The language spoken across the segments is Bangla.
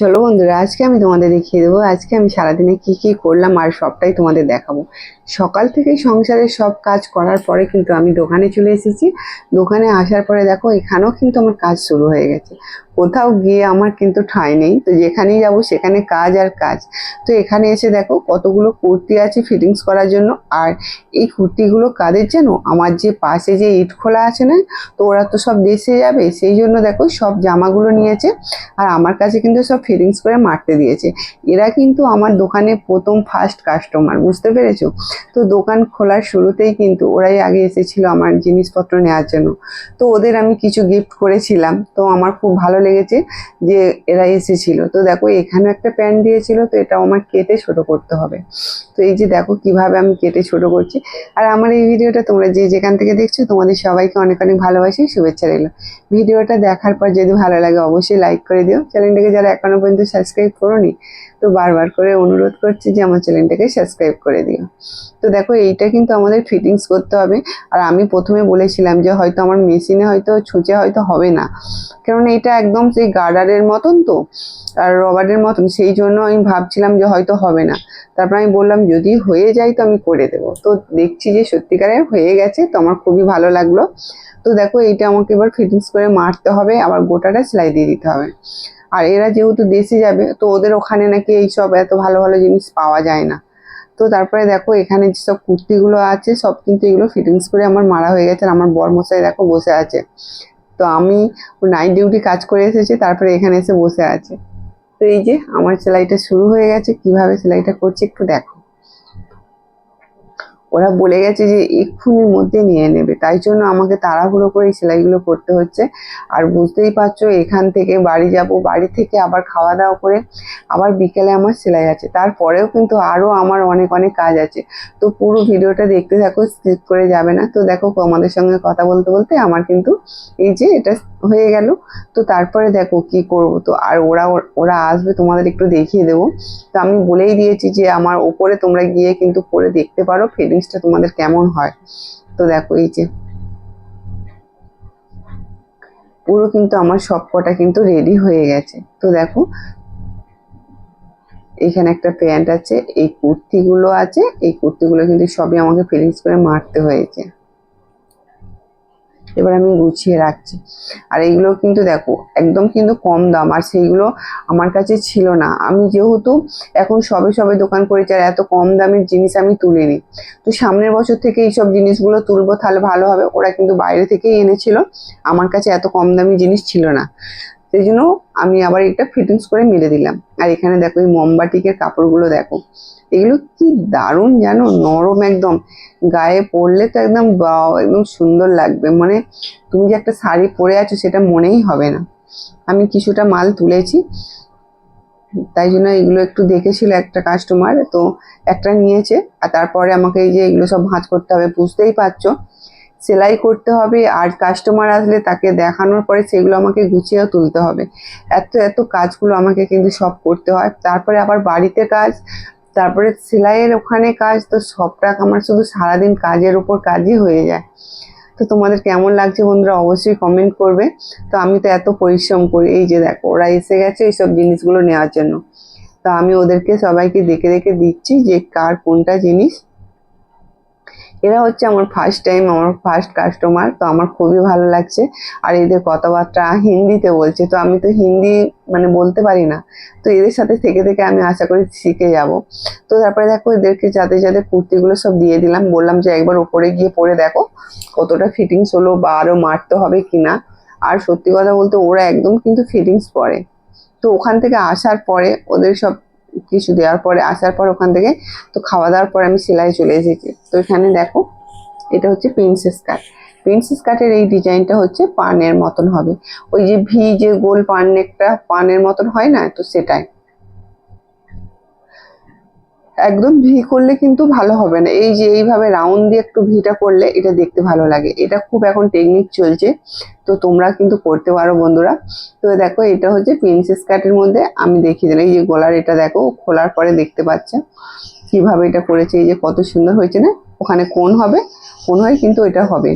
চলো বন্ধুরা, আজকে আমি তোমাদের দেখিয়ে দেবো, আজকে আমি সারাদিনে কি কি করলাম আর সবটাই তোমাদের দেখাবো। সকাল থেকে সংসারের সব কাজ করার পরে কিন্তু আমি দোকানে চলে এসেছি। দোকানে আসার পরে দেখো, এখানেও কিন্তু আমার কাজ শুরু হয়ে গেছে। কোথাও গিয়ে আমার কিন্তু ঠাঁই নেই। তো যেখানেই যাব, সেখানে কাজ আর কাজ। তো এখানে এসে দেখো, কতগুলো কুর্তি আছে ফিটিংস করার জন্য। আর এই কুর্তিগুলো কাদের যেন? আমার যে পাশে যে ইট খোলা আছে না, তো ওরা তো সব দেশে যাবে। সেই জন্য দেখো, সব জামাগুলো নিয়েছে। আর আমার কাছে কিন্তু সব ফিটিংস করে মারতে দিয়েছে। এরা কিন্তু আমার দোকানে প্রথম ফার্স্ট কাস্টমার বুঝতে পেরেছ? তো দোকান খোলার শুরুতেই কিন্তু ওরাই আগে এসেছিল আমার জিনিসপত্র নেওয়ার জন্য। তো ওদের আমি কিছু গিফট করেছিলাম। তো আমার খুব ভালো লেগেছে যে এরা এসেছিল। তো দেখো, এখানেও একটা প্যান্ট দিয়েছিল, তো এটাও আমার কেটে ছোট করতে হবে। তো এই যে দেখো, কীভাবে আমি কেটে ছোট করছি। আর আমার এই ভিডিওটা তোমরা যে যেখান থেকে দেখছ, তোমাদের সবাইকে অনেক অনেক ভালোবাসি, শুভেচ্ছা রইল। ভিডিওটা দেখার পর যদি ভালো লাগে, অবশ্যই লাইক করে দিও। চ্যানেলটাকে যারা এখনও পর্যন্ত সাবস্ক্রাইব করোনি, তো বারবার করে অনুরোধ করছি যে আমার চ্যানেলটাকে সাবস্ক্রাইব করে দিও। তো দেখো, এইটা কিন্তু আমাদের ফিটিংস করতে হবে। আর আমি প্রথমে বলেছিলাম যে হয়তো আমার মেশিনে হয়তো ছুঁচে হয়তো হবে না। কারণ এটা একদম সেই গার্ডারের মতন তো, আর রবারের মতন। সেই জন্য আমি ভাবছিলাম যে হয়তো হবে না। তারপর আমি বললাম, যদি হয়ে যায় তো আমি করে দেবো। তো দেখছি যে সত্যিকারের হয়ে গেছে, তো আমার খুবই ভালো লাগল। তো দেখো, এইটা আমাকে এবার ফিটিংস করে মারতে হবে। আবার গোটাটা সেলাই দিয়ে দিতে হবে। আর এরা যেহেতু দেশে যাবে, তো ওদের ওখানে নাকি এইসব এত ভালো ভালো জিনিস পাওয়া যায় না। তো তারপরে দেখো, এখানে যেসব কুর্তিগুলো আছে, সব কিন্তু এগুলো ফিটিংস করে আমার মারা হয়ে গেছে আর আমার বর মশাই দেখো বসে আছে। তো আমি নাইট ডিউটি কাজ করে এসেছি, তারপরে এখানে এসে বসে আছে। তো এই যে আমার সেলাইটা শুরু হয়ে গেছে, কীভাবে সেলাইটা করছি একটু দেখো। ওরা বলে গেছে যে এক্ষুনির মধ্যে নিয়ে নেবে। তাই জন্য আমাকে তাড়াহুড়ো করে এই সেলাইগুলো করতে হচ্ছে। আর বুঝতেই পারছ, এখান থেকে বাড়ি যাব, বাড়ি থেকে আবার খাওয়া দাওয়া করে আবার বিকেলে আমার সেলাই আছে। তারপরেও কিন্তু আরও আমার অনেক অনেক কাজ আছে। তো পুরো ভিডিওটা দেখতে থাকো, স্কিপ করে যাবে না। তো দেখো আমাদের সঙ্গে কথা বলতে বলতে আমার কিন্তু এই যে এটা হয়ে গেল। তো তারপরে দেখো কি করব? তো আর ওরা ওরা আসবে, তোমাদের একটু দেখিয়ে দেবো। তো আমি বলেই দিয়েছি যে আমার ওপরে তোমরা গিয়ে কিন্তু পরে দেখতে পারো ফিলিংসটা তোমাদের কেমন হয়। তো দেখো এই যে। পুরো কিন্তু আমার সব কটা কিন্তু রেডি হয়ে গেছে। তো দেখো, এখানে একটা প্যান্ট আছে, এই কুর্তিগুলো আছে, এই কুর্তিগুলো কিন্তু সবই আমাকে ফিলিংস করে মারতে হয়েছে। এবার আমি গুছিয়ে রাখছি। আর এইগুলো কিন্তু দেখো, একদম কিন্তু কম দাম। আর সেইগুলো আমার কাছে ছিল না। আমি যেহেতু এখন সবে সবে দোকান করেছি আর এত কম দামের জিনিস আমি তুলিনি। তো সামনের বছর থেকে এইসব জিনিসগুলো তুলবো, তাহলে ভালো হবে। ওরা কিন্তু বাইরে থেকেই এনেছিল। আমার কাছে এত কম দামি জিনিস ছিল না। সেই জন্য আমি আবার এটা ফিটিংস করে মেরে দিলাম। আর এখানে দেখো এই মোমবাটিকের কাপড়গুলো দেখো। এগুলো কি দারুণ জানো? নরম একদম। গায়ে পরলে তো একদম একদম সুন্দর লাগবে। মানে তুমি যে একটা শাড়ি পরে আছো সেটা মনেই হবে না। আমি কিছুটা মাল তুলেছি। তাই জন্য এগুলো একটু দেখেছিল একটা কাস্টমার তো একটা নিয়েছে। আর তারপরে আমাকে এই যে এগুলো সব ভাঁজ করতে হবে, বুঝতেই পারছ? সেলাই করতে হবে আর কাস্টমার আসলে তাকে দেখানোর পরে সেগুলো আমাকে গুছিয়েও তুলতে হবে। এত এত কাজগুলো আমাকে কিন্তু সব করতে হয়। তারপরে আবার বাড়িতে কাজ, তারপরে সেলাইয়ের ওখানে কাজ, তো সবটা আমার শুধু সারাদিন কাজের উপর কাজই হয়ে যায়। তো তোমাদের কেমন লাগছে বন্ধুরা অবশ্যই কমেন্ট করবে। তো আমি তো এত পরিশ্রম করি, এই যে দেখো, ওরা এসে গেছে এইসব জিনিসগুলো নেওয়ার জন্য। তো আমি ওদেরকে সবাইকে দেখে দেখে দিচ্ছি যে কার কোনটা জিনিস এরা হচ্ছে আমার ফার্স্ট টাইম আমার ফার্স্ট কাস্টমার তো আমার খুবই ভালো লাগছে। আর এদের কথাবার্তা হিন্দিতে বলছে, তো আমি তো হিন্দি মানে বলতে পারি না। তো এদের সাথে থেকে থেকে আমি আশা করি শিখে যাব। তো তারপরে দেখো এদেরকে যাতে যাতে কুর্তিগুলো সব দিয়ে দিলাম, বললাম যে একবার ওপরে গিয়ে পরে দেখো কতটা ফিটিংস হলো বা আরও মারতে হবে কিনা। আর সত্যি কথা বলতে ওরা একদম কিন্তু ফিটিংস পরে। তো ওখান থেকে আসার পরে ওদের সব কিছু দেওয়ার পরে, আসার পর ওখান থেকে তো খাওয়া দাওয়ার পরে আমি সেলাই চলে এসেছি। তো এখানে দেখো, এটা হচ্ছে প্রিন্সেস কাট প্রিন্সেস কাটের এই ডিজাইনটা হচ্ছে পানের মতন হবে। ওই যে ভি যে গোল পান একটা পানের মতন হয় না, তো সেটাই। একদম ভি করলে কিন্তু ভালো হবে না। এই যে এইভাবে রাউন্ড দিয়ে একটু ভিটা করলে এটা দেখতে ভালো লাগে। এটা খুব এখন টেকনিক চলছে, তো তোমরা কিন্তু করতে পারো বন্ধুরা। তো দেখো, এটা হচ্ছে প্রিন্সেস কাটের মধ্যে আমি দেখিয়ে দিলাম। এই যে গলার এটা দেখো, খোলার পরে দেখতে পাচ্ছে। কীভাবে এটা করেছে, এই যে কত সুন্দর হয়েছে না? ওখানে কোন হবে? কোন হয় কিন্তু এটা হবে।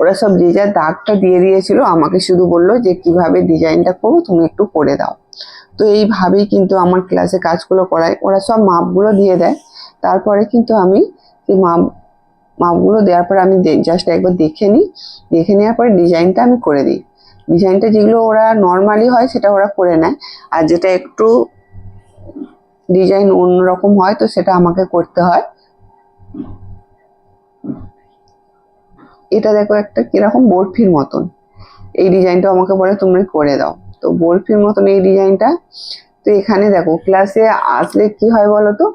ওরা সব যে যা দাগটা দিয়ে দিয়েছিল, আমাকে শুধু বলল যে কীভাবে ডিজাইনটা করব, তুমি একটু করে দাও। তো এইভাবেই কিন্তু আমার ক্লাসে কাজগুলো করায়। ওরা সব মাপগুলো দিয়ে দেয়। তারপরে কিন্তু আমি সেই মাপ, মাপগুলো দেওয়ার পর আমি জাস্ট একবার দেখে নিই। দেখে নেওয়ার পরে ডিজাইনটা আমি করে দিই। ডিজাইনটা যেগুলো ওরা নর্মালি হয়, সেটা ওরা করে নেয়। আর যেটা একটু ডিজাইন অন্যরকম হয়, তো সেটা আমাকে করতে হয়। এটা দেখো একটা কীরকম বরফির মতন। এই ডিজাইনটা আমাকে বলে তুমি করে দাও। তো বরফির মতন এই ডিজাইনটা। তো এখানে দেখো ক্লাসে আসলে কি হয় বলো তো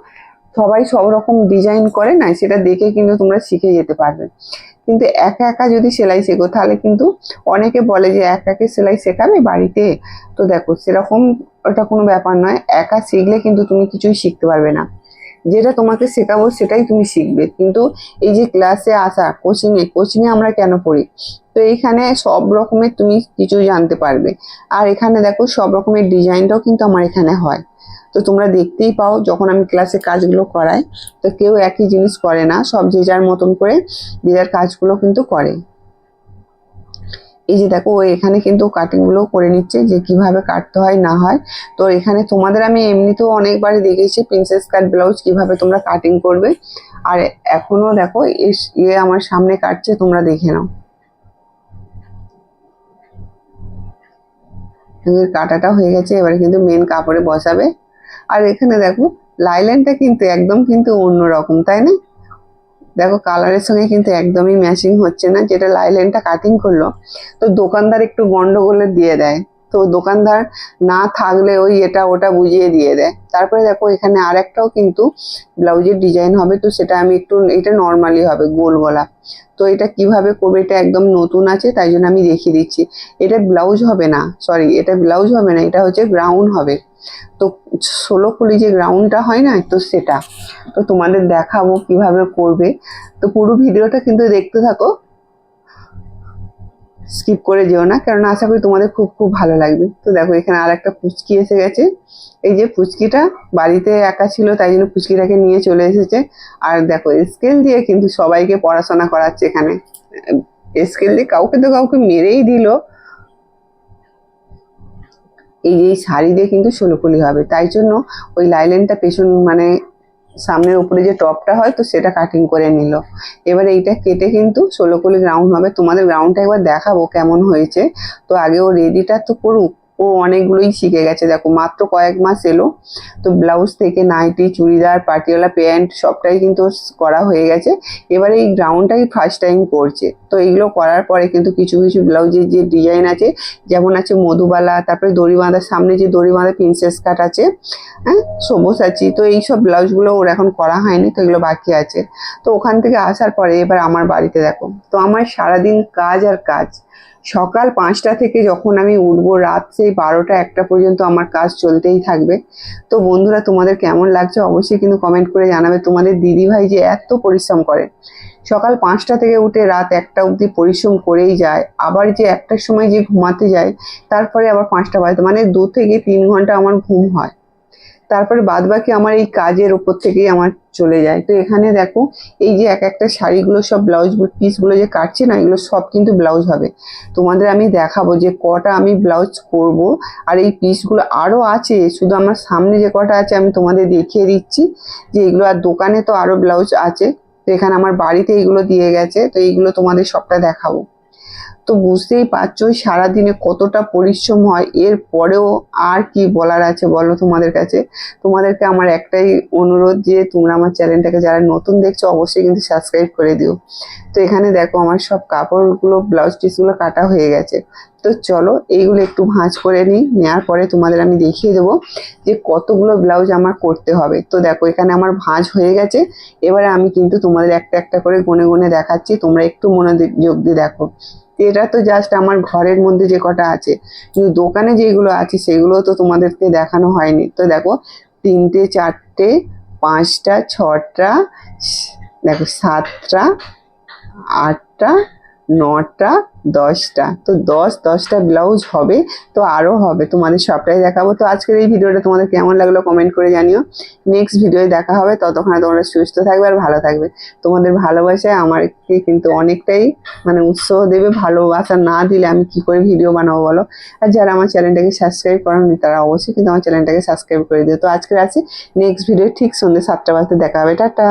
সবাই সব রকম ডিজাইন করে না, সেটা দেখে কিন্তু তোমরা শিখে যেতে পারবে। কিন্তু একা একা যদি সেলাই শেখো, তাহলে কিন্তু অনেকে বলে যে একা একে সেলাই শেখাবে বাড়িতে? তো দেখো, সেরকম ওটা কোনো ব্যাপার নয়। একা শিখলে কিন্তু তুমি কিছুই শিখতে পারবে না। যেটা তোমাকে শেখাবো সেটাই তুমি শিখবে। কিন্তু এই যে ক্লাসে আসা কোচিংয়ে কোচিংয়ে আমরা কেন পড়ি? তো এইখানে সব রকমের তুমি কিছু জানতে পারবে। আর এখানে দেখো সব রকমের ডিজাইনটাও কিন্তু আমার এখানে হয়। তো তোমরা দেখতেই পাও যখন আমি ক্লাসে কাজগুলো করাই, তো কেউ একই জিনিস করে না, সব যে যার মতন করে যে যার কাজগুলো কিন্তু করে। এই যে দেখো এখানে কিন্তু কাটিংগুলো করে নিচ্ছে যে কীভাবে কাটতে হয়, না হয়। তো এখানে তোমাদের আমি এমনিতেও অনেকবারই দেখেছি প্রিন্সেস কাট ব্লাউজ কীভাবে তোমরা কাটিং করবে। আর এখনও দেখো ইয়ে আমার সামনে কাটছে, তোমরা দেখে নাও। কাটাটা হয়ে গেছে, এবারে কিন্তু মেন কাপড়ে বসাবে। আর এখানে দেখো লাইলেনটা কিন্তু একদম কিন্তু অন্যরকম, তাই না? দেখো কালারের সঙ্গে কিন্তু একদমই ম্যাচিং হচ্ছে না, যেটা লাইলেনটা কাটিং করল, তো দোকানদার একটু গন্ডগোলে দিয়ে দেয়। তো দোকানদার না থাকলে ওই এটা ওটা বুঝিয়ে দিয়ে দেয়। তারপরে দেখো এখানে আর একটাও কিন্তু ব্লাউজের ডিজাইন হবে, তো সেটা আমি একটু, এটা নর্মালি হবে, গোল গলা। তো এটা কীভাবে করবে এটা একদম নতুন আছে, তাই জন্য আমি দেখিয়ে দিচ্ছি। এটা ব্লাউজ হবে না সরি এটা ব্লাউজ হবে না, এটা হচ্ছে গ্রাউন্ড হবে। তো ষোলো কুড়ি যে গ্রাউন্ডটা হয় না, তো সেটা। তো তোমাদের দেখাবো কীভাবে করবে। তো পুরো ভিডিওটা কিন্তু দেখতে থাকো স্কিপ করে যেও না কারণ আশা করি তোমাদের খুব খুব ভালো লাগবে। তো দেখো, এখানে আর একটা ফুচকি এসে গেছে। এই যে ফুচকিটা বাড়িতে একা ছিল, তাই জন্য ফুচকিটাকে নিয়ে চলে এসেছে। আর দেখো স্কেল দিয়ে কিন্তু সবাইকে পড়াশোনা করাচ্ছে এখানে। স্কেল দিয়ে কাউকে তো কাউকে মেরেই দিল। এই যে শাড়ি দিয়ে কিন্তু ষোলোকলি হবে। তাই জন্য ওই লাইলেনটা পেছন মানে সামনের উপরে যে টপটা হয়, তো সেটা কাটিং করে নিল। এবার এইটা কেটে কিন্তু ষোলো ষোলোকলি গ্রাউন্ড হবে। তোমাদের গ্রাউন্ডটা একবার দেখাবো কেমন হয়েছে। তো আগে ও রেডিটা তো করুক। ও অনেকগুলোই শিখে গেছে। দেখো, মাত্র কয়েক মাস এলো, তো ব্লাউজ থেকে নাইটি, চুড়িদার পাটিওয়ালা প্যান্ট সবটাই কিন্তু করা হয়ে গেছে। এবারে এই গ্রাউন্ডটাই ফার্স্ট টাইম করছে। তো এইগুলো করার পরে কিন্তু কিছু কিছু ব্লাউজের যে ডিজাইন আছে, যেমন আছে মধুবালা, তারপরে দড়ি বাঁধার সামনে যে দড়ি বাঁধা প্রিন্সেস কাট আছে হ্যাঁ সবুজ তো এইসব ব্লাউজগুলো ওর এখন করা হয়নি, তো এগুলো বাকি আছে। তো ওখান থেকে আসার পরে এবার আমার বাড়িতে দেখো, তো আমার সারাদিন কাজ আর কাজ। সকাল পাঁচটা থেকে যখন আমি উঠবো, রাত সেই বারোটা একটা পর্যন্ত আমার কাজ চলতেই থাকবে। তো বন্ধুরা, তোমাদের কেমন লাগছে অবশ্যই কিন্তু কমেন্ট করে জানাবে। তোমাদের দিদি ভাই যে এত পরিশ্রম করে। সকাল পাঁচটা থেকে উঠে রাত একটা অবধি পরিশ্রম করেই যায়। আবার যে একটার সময় যে ঘুমাতে যায়, তারপরে আবার পাঁচটা বাজতে মানে দু থেকে তিন ঘণ্টা আমার ঘুম হয়। তারপরে বাদ বাকি আমার এই কাজের উপর থেকেই আমার চলে যায়। তো এখানে দেখো, এই যে এক একটা শাড়িগুলো সব ব্লাউজ পিসগুলো যে কাটছে না, এগুলো সব কিন্তু ব্লাউজ হবে। তোমাদের আমি দেখাবো যে কটা আমি ব্লাউজ করব আর এই পিসগুলো আরও আছে, শুধু আমার সামনে যে কটা আছে আমি তোমাদের দেখিয়ে দিচ্ছি, যে এগুলো আর দোকানে তো আরও ব্লাউজ আছে। তো এখানে আমার বাড়িতে এইগুলো দিয়ে গেছে, তো এইগুলো তোমাদের সবটা দেখাবো। তো বুঝতেই পারছ সারাদিনে কতটা পরিশ্রম হয়। এর পরেও আর কি বলার আছে বলো তোমাদের কাছে? তোমাদেরকে আমার একটাই অনুরোধ যে, তোমরা আমার চ্যানেলটাকে যারা নতুন দেখছ, অবশ্যই কিন্তু সাবস্ক্রাইব করে দিও। তো এখানে দেখো আমার সব কাপড়গুলো, ব্লাউজ পিসগুলো কাটা হয়ে গেছে। তো চলো এইগুলো একটু ভাঁজ করে নিই নেওয়ার পরে তোমাদের আমি দেখিয়ে দেবো যে কতগুলো ব্লাউজ আমার করতে হবে। তো দেখো এখানে আমার ভাঁজ হয়ে গেছে। এবারে আমি কিন্তু তোমাদের একটা একটা করে গুনে গুনে দেখাচ্ছি। তোমরা একটু মনোযোগ দিয়ে দেখো। এটা তো জাস্ট আমার ঘরের মধ্যে যে কটা আছে। কিন্তু দোকানে যেগুলো আছে, সেগুলো তো তোমাদেরকে দেখানো হয়নি। তো দেখো, তিনটে, চারটে, পাঁচটা, ছটা দেখো, সাতটা, আটটা নটা, দশটা। তো দশ, দশটা ব্লাউজ হবে, তো আরও হবে। তোমাদের সবটাই দেখাবো। তো আজকের এই ভিডিওটা তোমাদের কেমন লাগল কমেন্ট করে জানিও। নেক্সট ভিডিওয়ে দেখা হবে। ততক্ষণে তোমরা সুস্থ থাকবে আর ভালো থাকবে। তোমাদের ভালোবাসায় আমাকে কিন্তু অনেকটাই মানে উৎসাহ দেবে, ভালোবাসা না দিলে আমি কি করে ভিডিও বানাবো বলো? আর যারা আমার চ্যানেলটাকে সাবস্ক্রাইব করেনি, তারা অবশ্যই কিন্তু আমার চ্যানেলটাকে সাবস্ক্রাইব করে দিও। তো আজকে আছে নেক্সট ভিডিও ঠিক সন্ধ্যে সাতটা বাজতে দেখা হবে। টাটা!